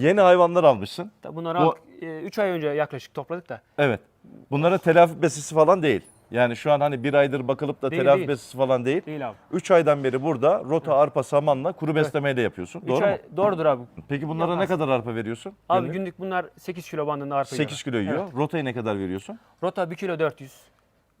Yeni hayvanlar almışsın. Tabii Bunları Bu- 3 ay önce yaklaşık topladık da. Evet. Bunlara telafi besisi falan değil. Yani şu an hani bir aydır bakılıp da Değil, telafi değil. besisi falan değil. Değil abi. 3 aydan beri burada rota, arpa, samanla kuru beslemeyle yapıyorsun. 3 Doğru ay mu? doğrudur abi. Peki bunlara ne Yapmaz. kadar arpa veriyorsun? Abi Günlük? günlük bunlar 8 kilo bandında arpa 8 kilo yiyor. Evet. Rotayı ne kadar veriyorsun? Rota 1 kilo 400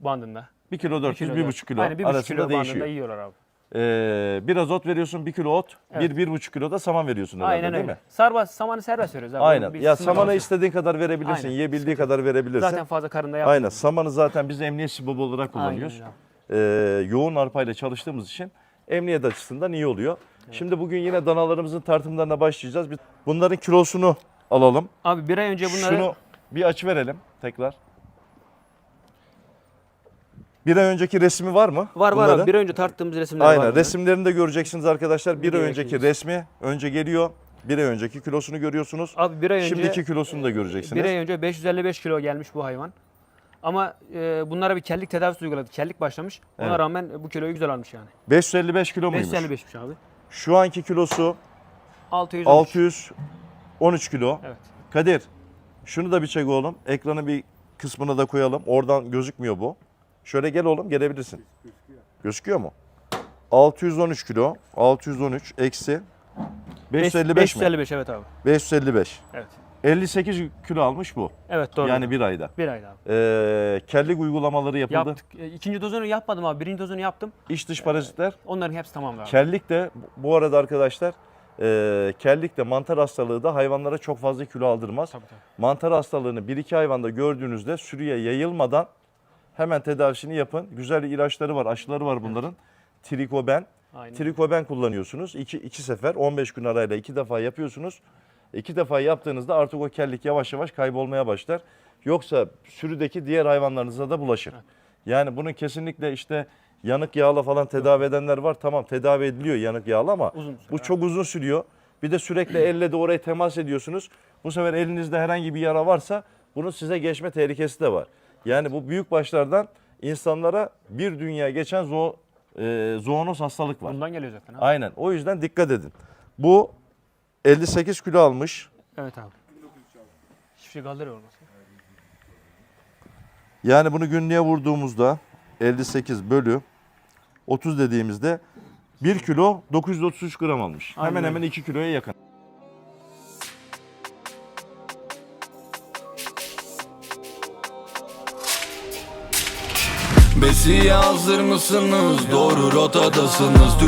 bandında. 1 kilo 400, 1,5 kilo Aynen 1,5 arasında kilo bandında değişiyor. yiyorlar abi. Ee, biraz ot veriyorsun, 1 kilo ot, Evet. 1-1,5 kilo da saman veriyorsun herhalde Aynen değil öyle. mi? Sarba, samanı serbest veriyoruz abi. Aynen. Bir Ya sınırı samanı var. istediğin kadar verebilirsin, Aynen. yiyebildiği kadar verebilirsin. Zaten fazla karında yapmıyor. Aynen. Samanı zaten biz emniyet sibobu olarak kullanıyoruz. Ee, yoğun arpayla çalıştığımız için emniyet açısından iyi oluyor. Şimdi bugün yine danalarımızın tartımlarına başlayacağız. Biz bunların kilosunu alalım. Abi bir ay önce bunları Şunu bir açı verelim tekrar. Bir ay önceki resmi var mı? var var bunların? abi. Bir ay önce tarttığımız resimler Aynen var. bunların. resimlerini de göreceksiniz arkadaşlar. Bir ay önceki ekleyeceğiz. resmi önce geliyor. Bir ay önceki kilosunu görüyorsunuz. Abi bir ay önce Şimdiki kilosunu da göreceksiniz. bir ay önce 555 kilo gelmiş bu hayvan. Ama e, bunlara bir kellik tedavisi uyguladık. Kellik başlamış. Ona Evet. rağmen bu kiloyu güzel almış yani. 555 kilo muymuş? 555'miş abi. Şu anki kilosu 613. 613 kilo. Evet. Kadir şunu da bir çek oğlum. Ekranın bir kısmına da koyalım. Oradan gözükmüyor bu. Şöyle gel oğlum gelebilirsin. Gözüküyor mu? 613 kilo. 613 eksi 555 mi? 555 evet abi. 555. Evet. 58 kilo almış bu. Evet doğru. Yani bir ayda. bir ayda abi. Ee, kellik uygulamaları yapıldı. Yaptık. E, İkinci dozunu yapmadım abi. Birinci dozunu yaptım. İç dış parazitler. Onların hepsi tamamdı abi. Kellik de bu arada arkadaşlar e, kellik de mantar hastalığı da hayvanlara çok fazla kilo aldırmaz. Tabii tabii. Mantar hastalığını 1-2 hayvanda gördüğünüzde sürüye yayılmadan hemen tedavisini yapın. Güzel ilaçları var, aşıları var bunların. Trikoben. Aynen. Trikoben kullanıyorsunuz. 2 iki sefer 15 gün arayla 2 defa yapıyorsunuz. 2 defa yaptığınızda artık o kellik yavaş yavaş kaybolmaya başlar. Yoksa sürüdeki diğer hayvanlarınıza da bulaşır. Yani bunu kesinlikle işte yanık yağla falan tedavi edenler var. Tamam tedavi ediliyor yanık yağla ama Uzun süre, bu çok uzun sürüyor. Bir de sürekli elle de oraya temas ediyorsunuz. Bu sefer elinizde herhangi bir yara varsa bunun size geçme tehlikesi de var. Yani bu büyük başlardan insanlara bir dünya geçen zo, e, zoonoz hastalık var. Bundan geliyor zaten abi. Aynen. O yüzden dikkat edin. Bu 58 kilo almış. Evet abi. Şey kaldırıyor olmasın. Yani bunu günlüğe vurduğumuzda 58 bölü 30 dediğimizde 1 kilo 933 gram almış. Aynen hemen hemen 2 kiloya yakın. Besiye hazır mısınız? Doğru rotadasınız